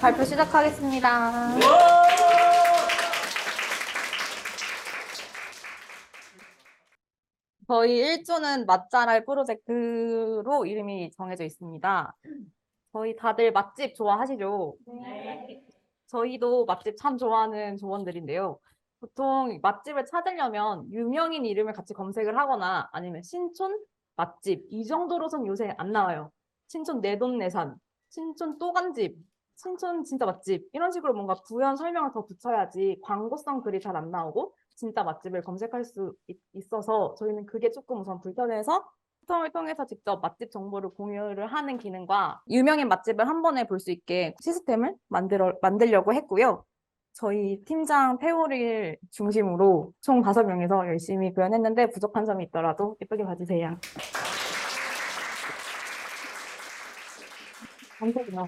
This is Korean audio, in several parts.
발표 시작하겠습니다. 저희 1조는 맛잘알 프로젝트로 이름이 정해져 있습니다. 저희 다들 맛집 좋아하시죠? 저희도 맛집 참 좋아하는 조원들인데요. 보통 맛집을 찾으려면 유명인 이름을 같이 검색을 하거나 아니면 신촌 맛집 이 정도로선 요새 안 나와요. 신촌 내돈내산, 신촌 또간집, 신촌 진짜 맛집 이런 식으로 뭔가 부연 설명을 더 붙여야지 광고성 글이 잘 안 나오고 진짜 맛집을 검색할 수 있, 있어서 저희는 그게 조금 우선 불편해서 소통을 통해서 직접 맛집 정보를 공유를 하는 기능과 유명인 맛집을 한 번에 볼 수 있게 시스템을 만들어, 만들려고 했고요. 저희 팀장 태호를 중심으로 총 다섯 명이서 열심히 구현했는데 부족한 점이 있더라도 예쁘게 봐주세요. 감사합니다.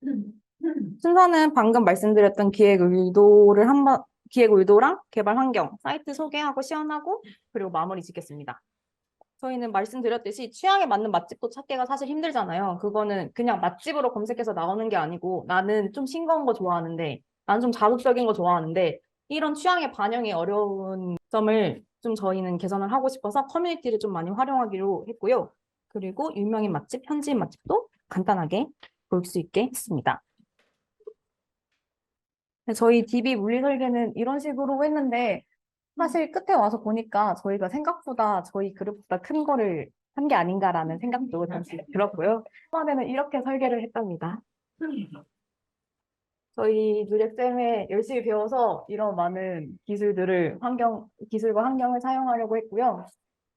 순서는 방금 말씀드렸던 기획 의도를 한번 기획 의도랑 개발 환경, 사이트 소개하고 시연하고 그리고 마무리 짓겠습니다. 저희는 말씀드렸듯이 취향에 맞는 맛집도 찾기가 사실 힘들잖아요. 그거는 그냥 맛집으로 검색해서 나오는 게 아니고 나는 좀 싱거운 거 좋아하는데 나는 좀 자극적인 거 좋아하는데 이런 취향의 반영이 어려운 점을 좀 저희는 개선을 하고 싶어서 커뮤니티를 좀 많이 활용하기로 했고요. 그리고 유명인 맛집, 현지인 맛집도 간단하게 볼 수 있게 했습니다. 네, 저희 DB 물리 설계는 이런 식으로 했는데 사실 끝에 와서 보니까 저희가 생각보다 저희 그룹보다 큰 거를 한 게 아닌가라는 생각도 잠시 들었고요. 초반에는 이렇게 설계를 했답니다. 저희 누렉쌤에 열심히 배워서 이런 많은 기술들을 환경, 기술과 환경을 사용하려고 했고요.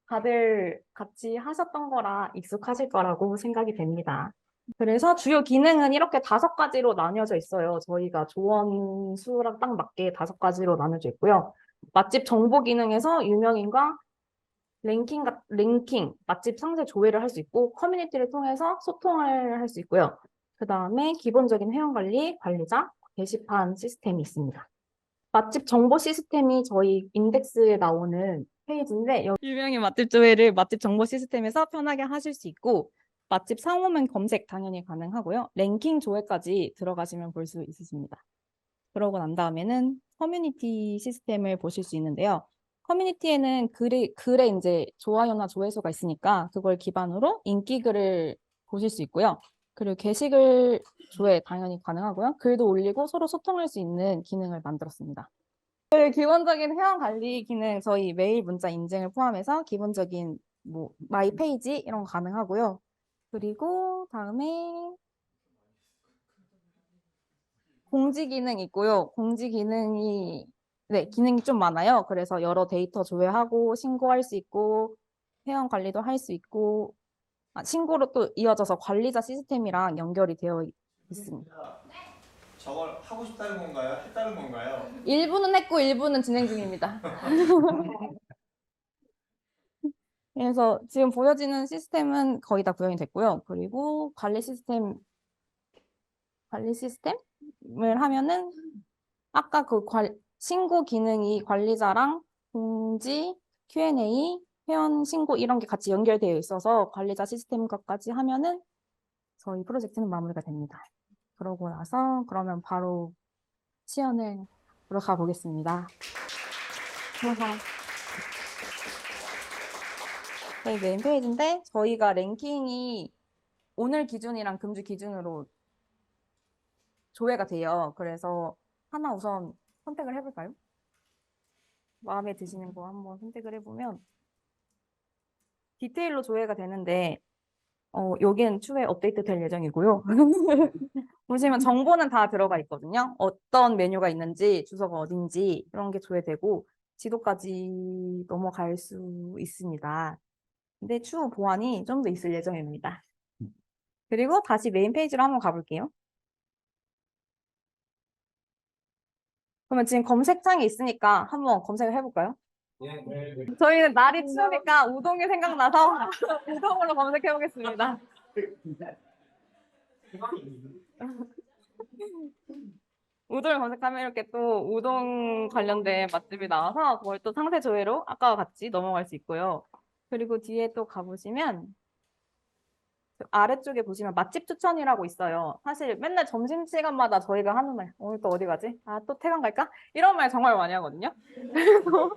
다들 같이 하셨던 거라 익숙하실 거라고 생각이 됩니다. 그래서 주요 기능은 이렇게 다섯 가지로 나뉘어져 있어요. 저희가 조원 수랑 딱 맞게 다섯 가지로 나눠져 있고요. 맛집 정보 기능에서 유명인과 랭킹, 같- 랭킹, 맛집 상세 조회를 할 수 있고 커뮤니티를 통해서 소통을 할 수 있고요. 그 다음에 기본적인 회원관리, 관리자, 게시판 시스템이 있습니다. 맛집 정보 시스템이 저희 인덱스에 나오는 페이지인데 유명인 맛집 조회를 맛집 정보 시스템에서 편하게 하실 수 있고 맛집 상호명 검색 당연히 가능하고요. 랭킹 조회까지 들어가시면 볼 수 있으십니다. 그러고 난 다음에는 커뮤니티 시스템을 보실 수 있는데요. 커뮤니티에는 글에, 글에 이제 좋아요나 조회수가 있으니까 그걸 기반으로 인기 글을 보실 수 있고요. 그리고 게시글 조회 당연히 가능하고요. 글도 올리고 서로 소통할 수 있는 기능을 만들었습니다. 그 기본적인 회원 관리 기능 저희 메일 문자 인증을 포함해서 기본적인 뭐 마이 페이지 이런 거 가능하고요. 그리고 다음에 공지 기능 있고요. 공지 기능이 네, 기능이 좀 많아요. 그래서 여러 데이터 조회하고 신고할 수 있고 회원 관리도 할 수 있고 아, 신고로 또 이어져서 관리자 시스템이랑 연결이 되어 있- 있습니다. 저걸 하고 싶다는 건가요? 했다는 건가요? 일부는 했고 일부는 진행 중입니다. 그래서 지금 보여지는 시스템은 거의 다 구현이 됐고요. 그리고 관리 시스템 관리 시스템을 하면은 아까 그 관, 신고 기능이 관리자랑 공지, Q&A, 회원 신고 이런 게 같이 연결되어 있어서 관리자 시스템과까지 하면은 저희 프로젝트는 마무리가 됩니다. 그러고 나서 그러면 바로 시연을 보러 가보겠습니다. 그래서 저희 메인 페이지인데 저희가 랭킹이 오늘 기준이랑 금주 기준으로 조회가 돼요. 그래서 하나 우선 선택을 해볼까요? 마음에 드시는 거 한번 선택을 해보면 디테일로 조회가 되는데 어, 여기는 추후에 업데이트 될 예정이고요. 보시면 정보는 다 들어가 있거든요. 어떤 메뉴가 있는지, 주소가 어딘지 이런 게 조회되고 지도까지 넘어갈 수 있습니다. 근데 추후 보완이 좀 더 있을 예정입니다. 그리고 다시 메인 페이지로 한번 가볼게요. 그러면 지금 검색창에 있으니까 한번 검색을 해볼까요? 저희는 날이 추우니까 우동이 생각나서 우동으로 검색해 보겠습니다. 우동을 검색하면 이렇게 또 우동 관련된 맛집이 나와서 그걸 또 상세 조회로 아까와 같이 넘어갈 수 있고요. 그리고 뒤에 또 가보시면 그 아래쪽에 보시면 맛집 추천이라고 있어요. 사실 맨날 점심시간마다 저희가 하는 말, 오늘 또 어디 가지? 아, 또 태강 갈까? 이런 말 정말 많이 하거든요. 그래서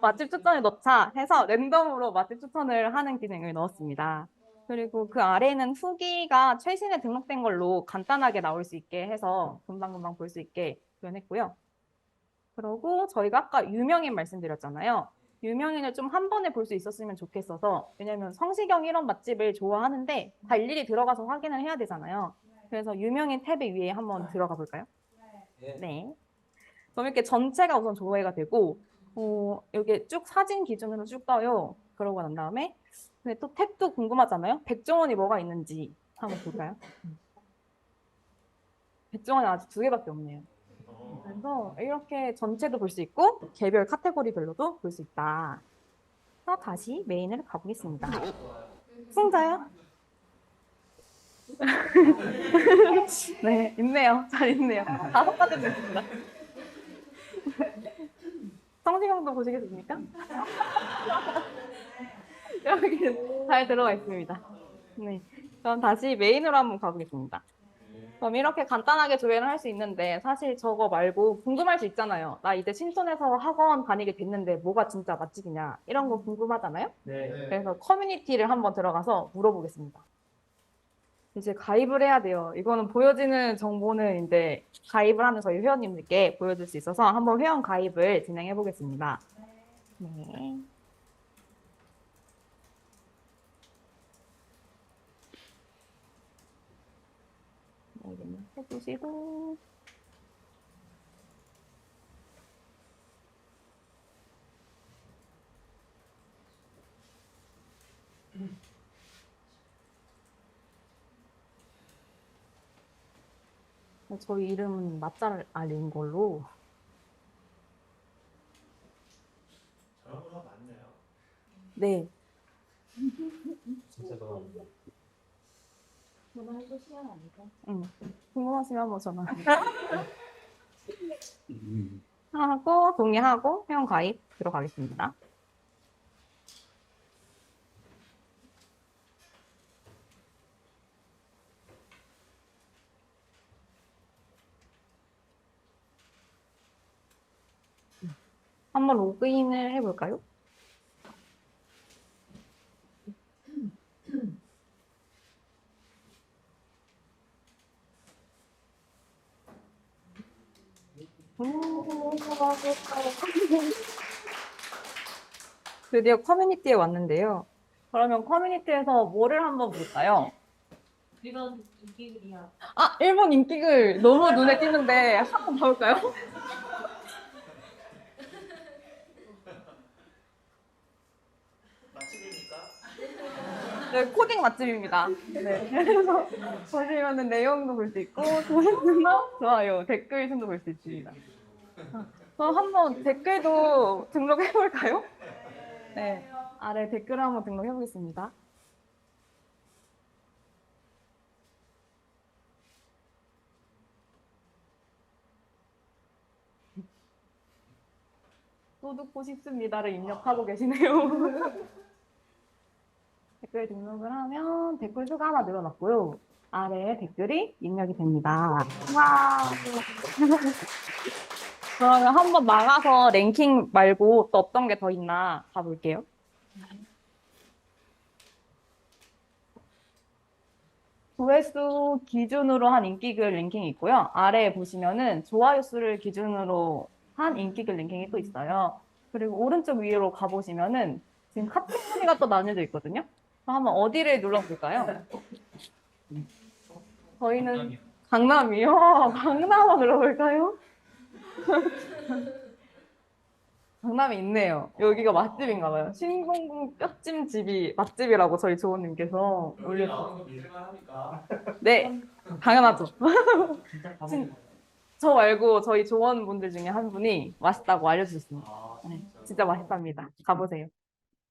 맛집 추천을 넣자 해서 랜덤으로 맛집 추천을 하는 기능을 넣었습니다. 그리고 그 아래에는 후기가 최신에 등록된 걸로 간단하게 나올 수 있게 해서 금방금방 볼 수 있게 표현했고요. 그리고 저희가 아까 유명인 말씀드렸잖아요. 유명인을 좀 한 번에 볼 수 있었으면 좋겠어서 왜냐면 성시경 이런 맛집을 좋아하는데 다 일일이 들어가서 확인을 해야 되잖아요. 그래서 유명인 탭에 위에 한번 들어가 볼까요? 네. 그럼 이렇게 전체가 우선 조회가 되고 어, 여기 쭉 사진 기준으로 쭉 떠요. 그러고 난 다음에 근데 또 탭도 궁금하잖아요. 백종원이 뭐가 있는지 한번 볼까요? 백종원이 아직 두 개밖에 없네요. 그래서 이렇게 전체도 볼 수 있고 개별 카테고리별로도 볼 수 있다. 그래서 다시 메인을 가보겠습니다. 승자요? 네, 있네요. 잘 있네요. 다섯 가지 됐습니다. 성시경도 보시겠습니까? 여기 잘 들어가 있습니다. 네. 그럼 다시 메인으로 한번 가보겠습니다. 그럼 이렇게 간단하게 조회를 할 수 있는데 사실 저거 말고 궁금할 수 있잖아요. 나 이제 신촌에서 학원 다니게 됐는데 뭐가 진짜 맛집이냐 이런 거 궁금하잖아요. 네. 그래서 커뮤니티를 한번 들어가서 물어보겠습니다. 이제 가입을 해야 돼요. 이거는 보여지는 정보는 이제 가입을 하는 저희 회원님들께 보여줄 수 있어서 한번 회원 가입을 진행해 보겠습니다. 네. 네, 이름을 해주시고 저희 이름은 맞잘 알린 걸로. 네. 진짜 너무 전화해도 시간 아니죠? 응. 궁금하시면 한번 전화. 하고 동의하고 회원 가입 들어가겠습니다. 한번 로그인을 해볼까요? 드디어 커뮤니티에 왔는데요. 그러면 커뮤니티에서 뭐를 한번 볼까요? 이런 인기글이야. 아, 일본 인기글 너무 눈에 띄는데 한번 봐볼까요? 네, 코딩 맛집입니다. 네. 그래서 보시면은 내용도 볼 수 있고, 조회수나 좋아요, 댓글 순도 볼 수 있습니다. 아, 그럼 한번 댓글도 등록해 볼까요? 네. 아래 댓글 한번 등록해 보겠습니다. 또 듣고 싶습니다를 입력하고 계시네요. 댓글 등록을 하면 댓글 수가 하나 늘어났고요. 아래에 댓글이 입력이 됩니다. 와. 그러면 한번 나가서 랭킹 말고 또 어떤 게 더 있나 봐볼게요. 조회수 기준으로 한 인기글 랭킹이 있고요. 아래에 보시면은 좋아요 수를 기준으로 한 인기글 랭킹이 또 있어요. 그리고 오른쪽 위로 가보시면은 지금 카테고리가 또 나뉘어져 있거든요. 그럼 한번 어디를 눌러볼까요? 저희는 강남이요. 강남 한번 눌러볼까요? 강남에 있네요. 여기가 맛집인가 봐요. 신공구 뼈찜 집이 맛집이라고 저희 조원님께서 여기 올렸어요. 나오는 거 믿을만 합니까? 네, 당연하죠. 진짜 다 진-. 저 말고 저희 조원분들 중에 한 분이 맛있다고 알려주셨습니다. 아, 네, 진짜 맛있답니다. 가보세요.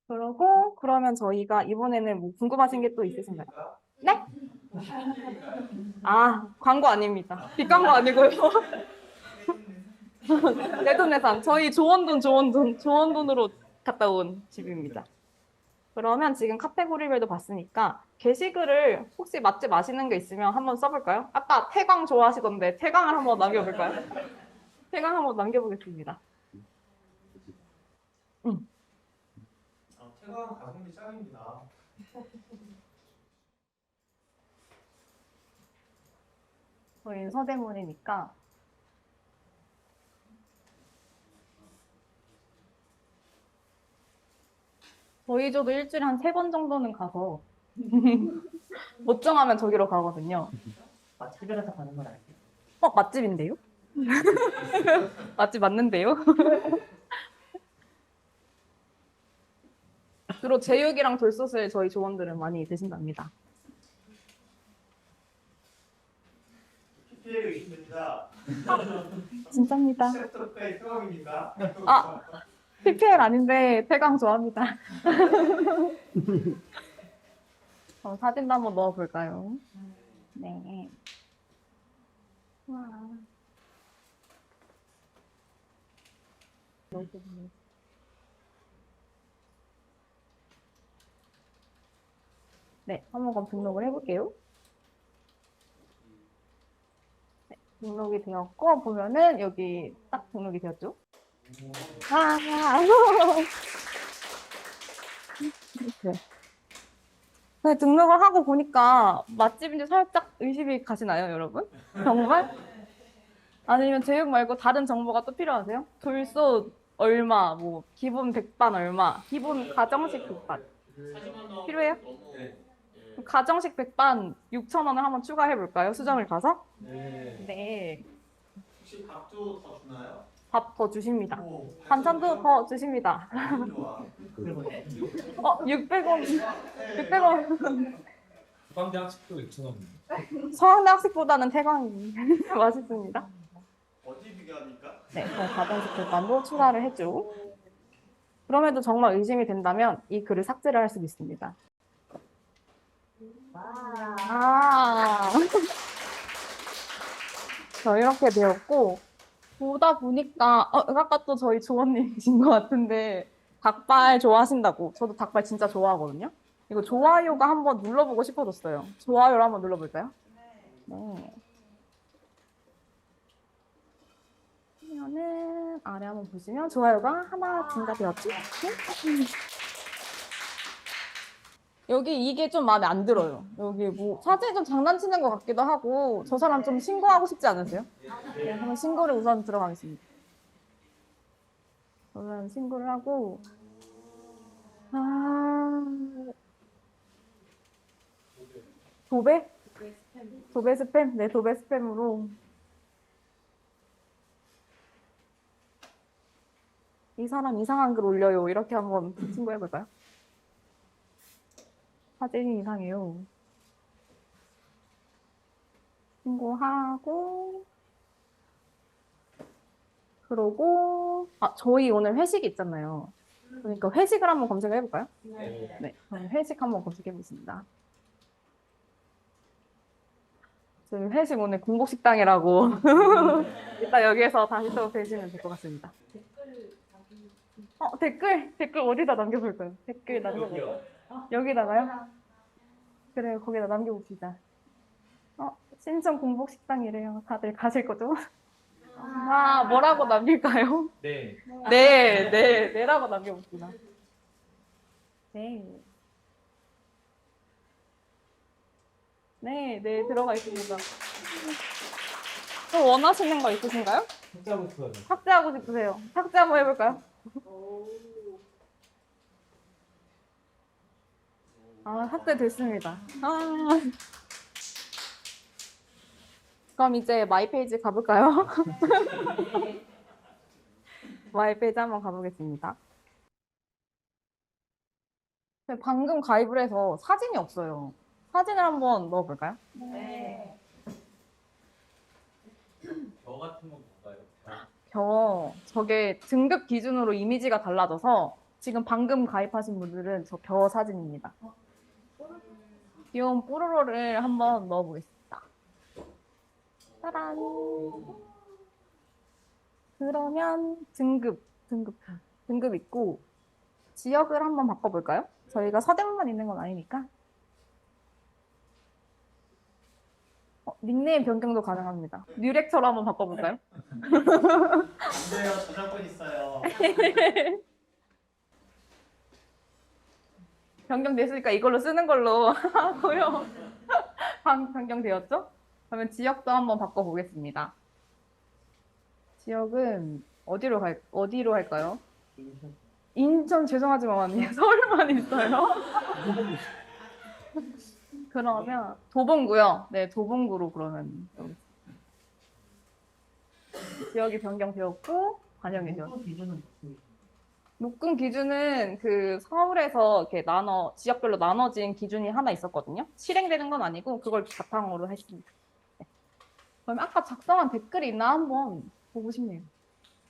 그러고 그러면 저희가 이번에는 뭐 궁금하신 게 또 있으신가요? 네? 아 광고 아닙니다. 뒷광고 아니고요. 내돈내산 저희 조원돈 조원돈 조원돈으로 갔다 온 집입니다. 그러면 지금 카테고리별도 봤으니까 게시글을 혹시 맛집 아시는 게 있으면 한번 써볼까요? 아까 태광 좋아하시던데 태광을 한번 남겨볼까요? 태광 한번 남겨보겠습니다. 아, 태광 가성비 짱입니다. 저희는 서대문이니까 저희 저도 일주일에 한 세 번 정도는 가서 못 정하면 저기로 가거든요. 맛집이라서 가는 건 아니에요. 어, 맛집인데요? 맛집 맞는데요? 주로 제육이랑 돌솥을 저희 조원들은 많이 드신답니다. PPL이 있습니다. 진짜입니다. 셰프터까지 태광입니까? 아. PPL 아닌데 태강 좋아합니다. 어, 사진도 한번 넣어볼까요? 네. 와. 네, 한번 그럼 등록을 해볼게요. 네, 등록이 되었고, 보면은 여기 딱 등록이 되었죠? 아, 이렇게. 네, 등록을 하고 보니까 맛집인지 살짝 의심이 가시나요, 여러분? 정말? 아니면 제육 말고 다른 정보가 또 필요하세요? 돌솥 얼마, 뭐 기본 백반 얼마, 기본 가정식 백반 필요해요? 네. 가정식 백반 6,000원을 한번 추가해 볼까요? 수정을 가서? 네. 네, 혹시 밥도 더 주나요? 밥 더 주십니다. 오, 반찬도 더 주십니다. 그리고 어, 600원, 600원. 국방대 학식도 6,000원입니다. 서울대 학식보다는 태광이 맛있습니다. 어디 비교합니까? 네, 그럼 가정식 백반도 추가를 해줘. 그럼에도 정말 의심이 된다면 이 글을 삭제를 할 수도 있습니다. 아. 저 이렇게 되었고 보다 보니까 어, 아까 또 저희 조원님이신 것 같은데 닭발 좋아하신다고 저도 닭발 진짜 좋아하거든요. 이거 좋아요가 한번 눌러보고 싶어졌어요. 좋아요를 한번 눌러볼까요? 네. 그러면은 아래 한번 보시면 좋아요가 하나 증가되었죠? 네? 여기 이게 좀 마음에 안 들어요. 여기 뭐 사진 좀 장난치는 것 같기도 하고 저 사람 좀 신고하고 싶지 않으세요? 네, 한번 신고를 우선 들어가겠습니다. 우선 신고를 하고 아 도배? 도배 스팸? 네, 도배 스팸으로 이 사람 이상한 글 올려요. 이렇게 한번 신고해 볼까요? 사진이 이상해요. 신고하고 그러고 아 저희 오늘 회식 있잖아요. 그러니까 회식을 한번 검색해 볼까요? 네, 그럼 회식 한번 검색해 보겠습니다. 저희 회식 오늘 공복 식당이라고 이따 여기에서 다시 또 뵈시면 될 것 같습니다. 어 댓글 댓글 어디다 남겨볼까요? 댓글 남겨볼까요? 여기다가요? 그래요, 거기다 남겨봅시다. 어, 신청 공복 식당이래요. 다들 가실 거죠? 아, 뭐라고 남길까요? 네. 네, 네, 네라고 남겨봅시다. 네. 네, 네, 들어가 있습니다. 또 원하시는 거 있으신가요? 싶어요. 삭제하고 싶으세요? 삭제 한번 해볼까요? 아, 삭제됐습니다. 아. 그럼 이제 마이 페이지 가볼까요? 마이 페이지 한번 가보겠습니다. 네, 방금 가입을 해서 사진이 없어요. 사진을 한번 넣어볼까요? 네. 저 같은 건 뭔가요? 겨, 저게 등급 기준으로 이미지가 달라져서 지금 방금 가입하신 분들은 저겨 사진입니다. 귀여운 뽀로로를 한번 넣어보겠습니다. 짜란. 그러면 등급, 등급, 등급 있고 지역을 한번 바꿔볼까요? 저희가 서대문만 있는 건 아니니까. 어, 닉네임 변경도 가능합니다. 뉴렉처로 한번 바꿔볼까요? 네. 안 돼요. 저작권 있어요. 변경됐으니까 이걸로 쓰는 걸로 하고요. 방- 변경되었죠? 그러면 지역도 한번 바꿔보겠습니다. 지역은 어디로 갈, 어디로 할까요? 인천 죄송하지만 언니 서울만 있어요. 그러면 도봉구요. 네, 도봉구로 그러면 좀. 지역이 변경되었고 반영이 그 묶음 기준은 그 서울에서 이렇게 나눠 지역별로 나눠진 기준이 하나 있었거든요. 실행되는 건 아니고 그걸 바탕으로 했습니다. 네. 그럼 아까 작성한 댓글이 있나 한번 보고 싶네요.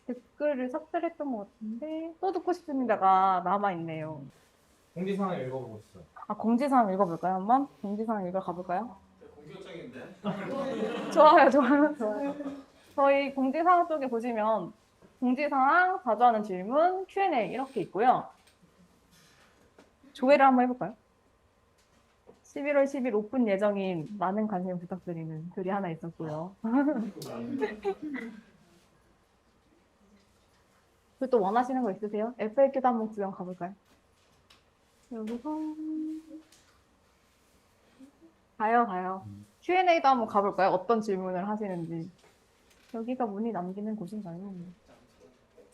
댓글을 삭제했던 것 같은데 또 듣고 싶습니다가 남아 있네요. 공지사항 읽어보고 있어요. 아 공지사항 읽어볼까요 한번? 공지사항 읽어 가볼까요? 공격적인데. 좋아요, 좋아요, 좋아요. 저희 공지사항 쪽에 보시면 공지사항, 자주 하는 질문, Q&A 이렇게 있고요. 조회를 한번 해볼까요? 11월 10일 오픈 예정인 많은 관심 부탁드리는 글이 하나 있었고요. 그리고 또 원하시는 거 있으세요? FAQ도 한번 구경 가볼까요? 여기서 가요, 가요. Q&A도 한번 가볼까요? 어떤 질문을 하시는지. 여기가 문의 남기는 곳인가요?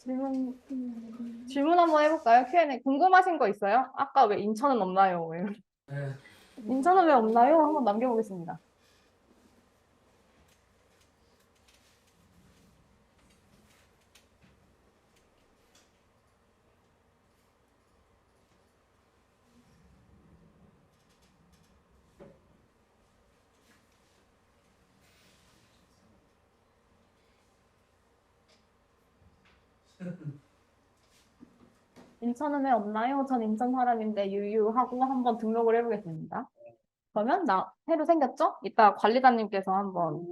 질문, 음, 질문 한번 해볼까요? Q&A. 궁금하신 거 있어요? 아까 왜 인천은 없나요? 왜? 네. 인천은 왜 없나요? 한번 남겨보겠습니다. 인천은 왜 없나요? 전 인천 사람인데 유유하고 한번 등록을 해보겠습니다. 그러면 나 새로 생겼죠? 이따 관리자님께서 한번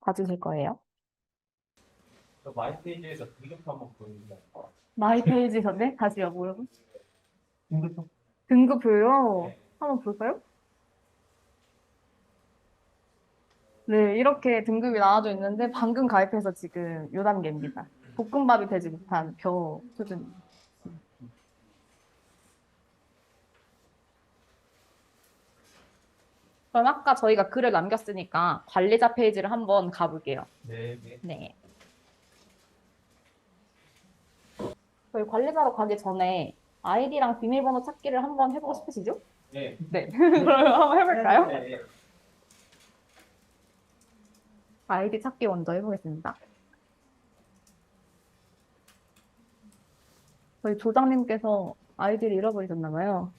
봐주실 거예요. 저 마이페이지에서 등급 한번 보여주세요. 마이 페이지에서 네? 다시요, 뭐요? 등급 등급표요. 네. 한번 볼까요? 네, 이렇게 등급이 나와져 있는데 방금 가입해서 지금 요 단계입니다. 볶음밥이 되지 못한 표 수준. 그럼 아까 저희가 글을 남겼으니까 관리자 페이지를 한번 가볼게요. 네, 네. 네. 저희 관리자로 가기 전에 아이디랑 비밀번호 찾기를 한번 해보고 싶으시죠? 네. 네. 그럼 한번 해볼까요? 네, 네. 아이디 찾기 먼저 해보겠습니다. 저희 조장님께서 아이디를 잃어버리셨나 봐요.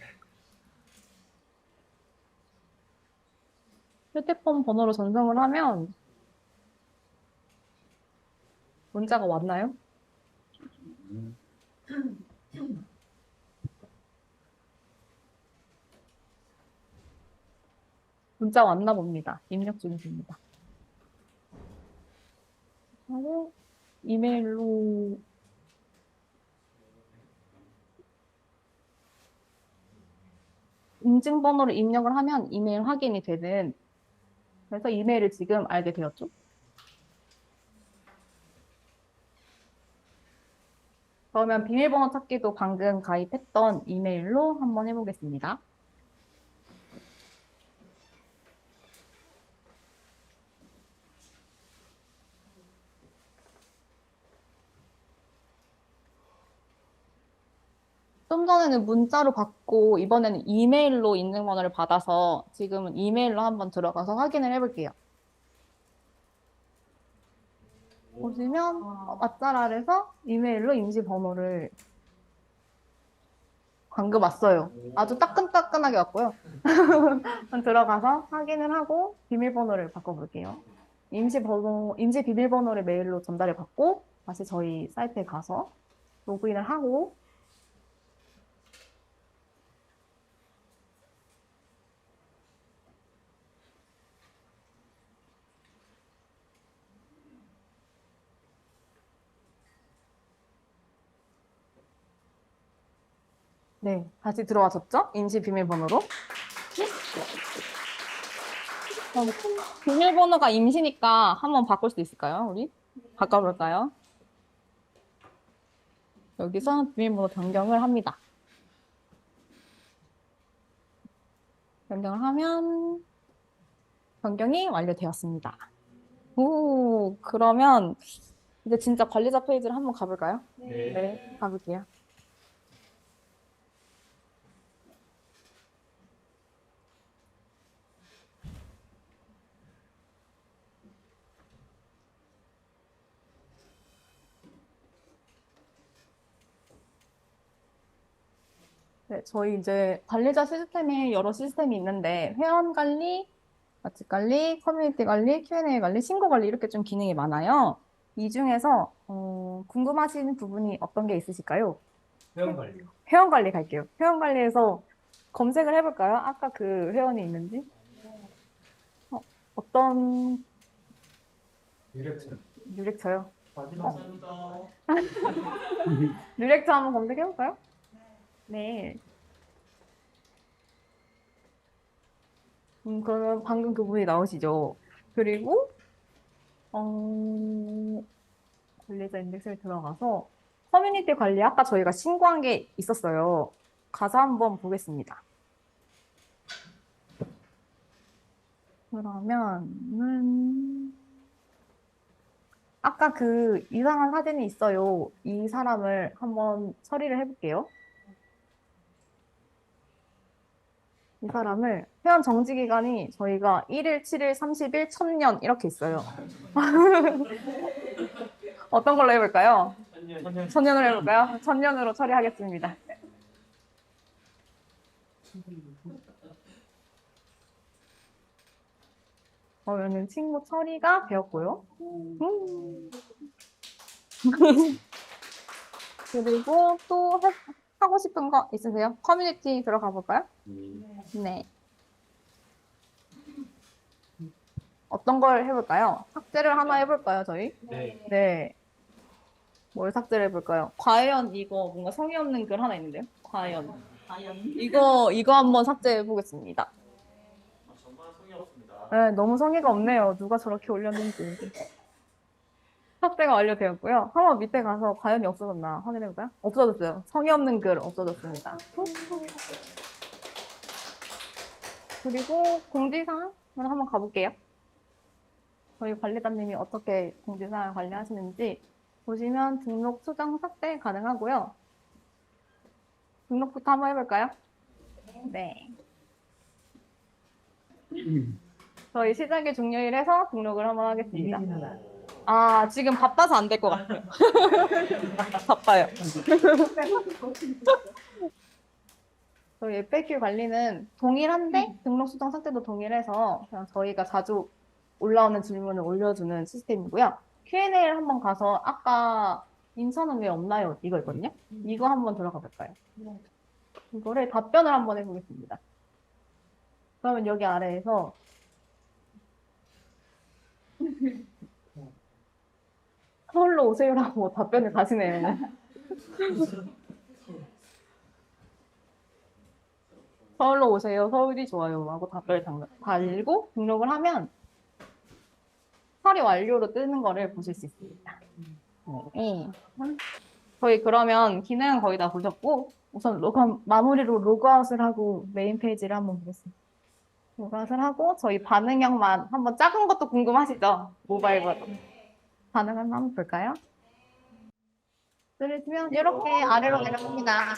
휴대폰 번호로 전송을 하면 문자가 왔나요? 문자 왔나 봅니다. 입력 중이십니다. 하고 이메일로 인증번호를 입력을 하면 이메일 확인이 되는 그래서 이메일을 지금 알게 되었죠. 그러면 비밀번호 찾기도 방금 가입했던 이메일로 한번 해보겠습니다. 좀 전에는 문자로 받고 이번에는 이메일로 인증번호를 받아서 지금은 이메일로 한번 들어가서 확인을 해볼게요. 보시면 어, 맞잘 아래서 이메일로 임시 번호를 방금 왔어요. 아주 따끈따끈하게 왔고요. 들어가서 확인을 하고 비밀번호를 바꿔볼게요. 임시 번호, 임시 비밀번호를 메일로 전달을 받고 다시 저희 사이트에 가서 로그인을 하고 네, 다시 들어와졌죠? 임시 비밀번호로. 비밀번호가 임시니까 한번 바꿀 수 있을까요, 우리? 바꿔볼까요? 여기서 비밀번호 변경을 합니다. 변경을 하면 변경이 완료되었습니다. 오, 그러면 이제 진짜 관리자 페이지를 한번 가볼까요? 네. 네, 가볼게요. 네, 저희 이제 관리자 시스템이 여러 시스템이 있는데 회원 관리, 맛집 관리, 커뮤니티 관리, Q&A 관리, 신고 관리 이렇게 좀 기능이 많아요. 이 중에서 어, 궁금하신 부분이 어떤 게 있으실까요? 회원 관리. 회원 관리 갈게요. 회원 관리에서 검색을 해볼까요? 아까 그 회원이 있는지? 어, 어떤 유력처. 유렉처요? 마지막 감사합니다. 유렉처 한번 검색해볼까요? 네. 음, 그러면 방금 그분이 나오시죠. 그리고, 어, 관리자 인덱스에 들어가서 커뮤니티 관리 아까 저희가 신고한 게 있었어요. 가서 한번 보겠습니다. 그러면은 아까 그 이상한 사진이 있어요. 이 사람을 한번 처리를 해볼게요. 이 사람을 회원 정지 기간이 저희가 1일, 7일, 30일, 1000년 이렇게 있어요. 어떤 걸로 해볼까요? 천년. 1000년으로 해볼까요? 1000년으로 처리하겠습니다. 그러면은 친구 처리가 되었고요. 음. 그리고 또 해- 하고 싶은 거 있으세요? 커뮤니티 들어가 볼까요? 네. 어떤 걸 해볼까요? 삭제를 하나 해볼까요, 저희? 네. 네. 뭘 삭제를 해볼까요? 과연 이거 뭔가 성의 없는 글 하나 있는데요? 과연. 과연 이거, 이거 한번 삭제해 보겠습니다. 아, 정말 성의 없습니다. 네, 너무 성의가 없네요. 누가 저렇게 올렸는지. 삭제가 완료되었고요. 한번 밑에 가서 과연이 없어졌나 확인해볼까요? 없어졌어요. 성의 없는 글 없어졌습니다. 그리고 공지사항을 한번 가볼게요. 저희 관리자님이 어떻게 공지사항을 관리하시는지 보시면 등록 수정 삭제 가능하고요. 등록부터 한번 해볼까요? 네. 저희 시작일 종료일에서 등록을 한번 하겠습니다. 아, 지금 바빠서 안 될 것 같아요. 바빠요. 저희 FAQ 관리는 동일한데 등록 수정 삭제도 동일해서 그냥 저희가 자주 올라오는 질문을 올려주는 시스템이고요. Q&A를 한번 가서 아까 인천은 왜 없나요? 이거 있거든요. 이거 한번 들어가 볼까요? 이거를 답변을 한번 해보겠습니다. 그러면 여기 아래에서 서울로 오세요라고 답변을 다시네요. 서울로 오세요. 서울이 좋아요. 하고 답변을 당- 달고 등록을 하면 처리 완료로 뜨는 거를 보실 수 있습니다. 네. 저희 그러면 기능은 거의 다 보셨고 우선 로그, 마무리로 로그아웃을 하고 메인 페이지를 한번 보겠습니다. 로그아웃을 하고 저희 반응형만 한번 작은 것도 궁금하시죠? 모바일 버전. 반응을 한번 볼까요? 누르시면 이렇게 아래로 내려갑니다.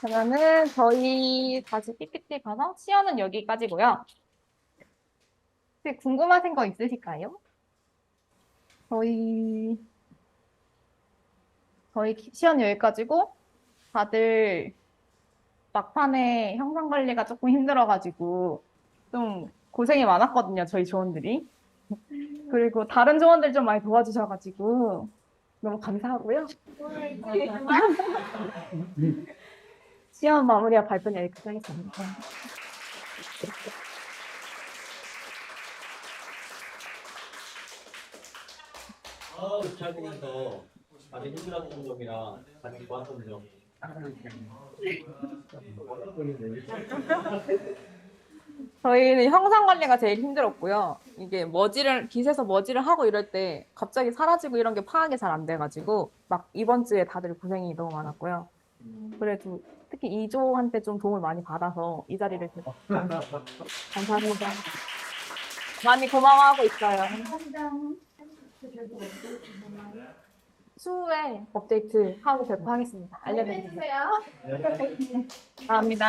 그러면은 저희 다시 PPT 가서 시연은 여기까지고요. 혹시 궁금하신 거 있으실까요? 저희 저희 시연 여기까지고 다들 막판에 형상 관리가 조금 힘들어가지고 좀 고생이 많았거든요. 저희 조원들이. 그리고 다른 조원들 좀 많이 도와주셔가지고 너무 감사하고요. 시험 마무리와 발표는 여기까지 하겠습니다. 아, 잘 보면서 아주 힘들었던 점이랑 같이 좋았던 점. 저희는 형상 관리가 제일 힘들었고요. 이게 머지를 깃에서 머지를 하고 이럴 때 갑자기 사라지고 이런 게 파악이 잘 안 돼가지고 막 이번 주에 다들 고생이 너무 많았고요. 그래도 특히 이조한테 좀 도움을 많이 받아서 이 자리를 좀 감사합니다. 많이 고마워하고 있어요. 추후에 업데이트 하고 배포하겠습니다. 해주세요. 감사합니다.